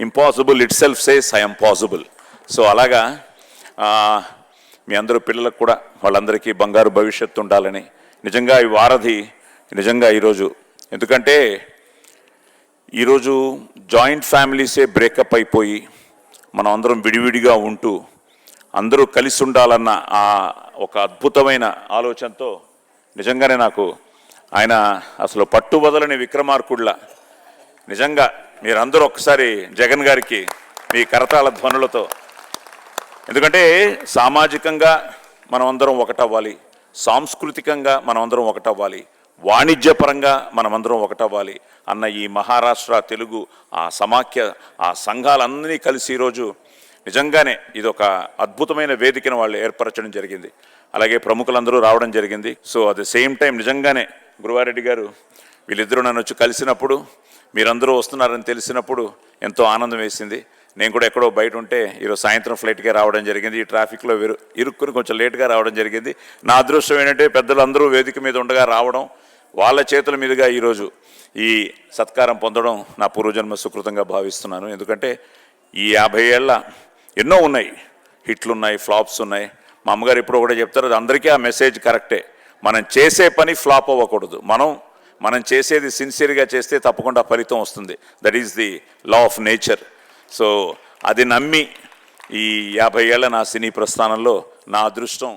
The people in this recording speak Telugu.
Impossible itself says I'm possible so అలాగా మీ అందరూ పిల్లలకు కూడా వాళ్ళందరికీ బంగారు భవిష్యత్తు ఉండాలని నిజంగా ఈ వారధి నిజంగా ఈరోజు ఎందుకంటే ఈరోజు జాయింట్ ఫ్యామిలీసే బ్రేకప్ అయిపోయి మనం అందరం విడివిడిగా ఉంటూ అందరూ కలిసి ఉండాలన్న ఆ ఒక అద్భుతమైన ఆలోచనతో నిజంగానే నాకు ఆయన అసలు పట్టుబదలని విక్రమార్కుడిలా నిజంగా మీరందరూ ఒకసారి జగన్ గారికి మీ కరతాళ ధ్వనులతో. ఎందుకంటే సామాజికంగా మనమందరం ఒకటవ్వాలి. సాంస్కృతికంగా మనమందరం ఒకటవ్వాలి. వాణిజ్యపరంగా మనమందరం ఒకటవ్వాలి. అన్న ఈ మహారాష్ట్ర తెలుగు ఆ సమాఖ్య ఆ సంఘాలన్నీ కలిసి ఈరోజు నిజంగానే ఇది ఒక అద్భుతమైన వేదికను వాళ్ళు ఏర్పరచడం జరిగింది. అలాగే ప్రముఖులందరూ రావడం జరిగింది. So at the same time నిజంగానే గురువారెడ్డి గారు వీళ్ళిద్దరూ నన్ను వచ్చి కలిసినప్పుడు మీరందరూ వస్తున్నారని తెలిసినప్పుడు ఎంతో ఆనందం వేసింది. నేను కూడా ఎక్కడో బయట ఉంటే ఈరోజు సాయంత్రం ఫ్లైట్కే రావడం జరిగింది. ఈ ట్రాఫిక్లో విరు ఇరుక్కుని కొంచెం లేట్గా రావడం జరిగింది. నా అదృష్టం ఏంటంటే పెద్దలందరూ వేదిక మీద ఉండగా రావడం వాళ్ళ చేతుల మీదుగా ఈరోజు ఈ సత్కారం పొందడం నా పూర్వజన్మ సుకృతంగా భావిస్తున్నాను. ఎందుకంటే ఈ యాభై ఏళ్ళ ఎన్నో ఉన్నాయి. హిట్లు ఉన్నాయి ఫ్లాప్స్ ఉన్నాయి. మా అమ్మగారు ఇప్పుడు కూడా చెప్తారు అందరికీ ఆ మెసేజ్ కరెక్టే. మనం చేసే పని ఫ్లాప్ అవ్వకూడదు. మనం మనం చేసేది సిన్సియర్గా చేస్తే తప్పకుండా ఫలితం వస్తుంది. That is the law of nature so అది నమ్మి ఈ యాభై ఏళ్ళ నా సినీ ప్రస్థానంలో నా అదృష్టం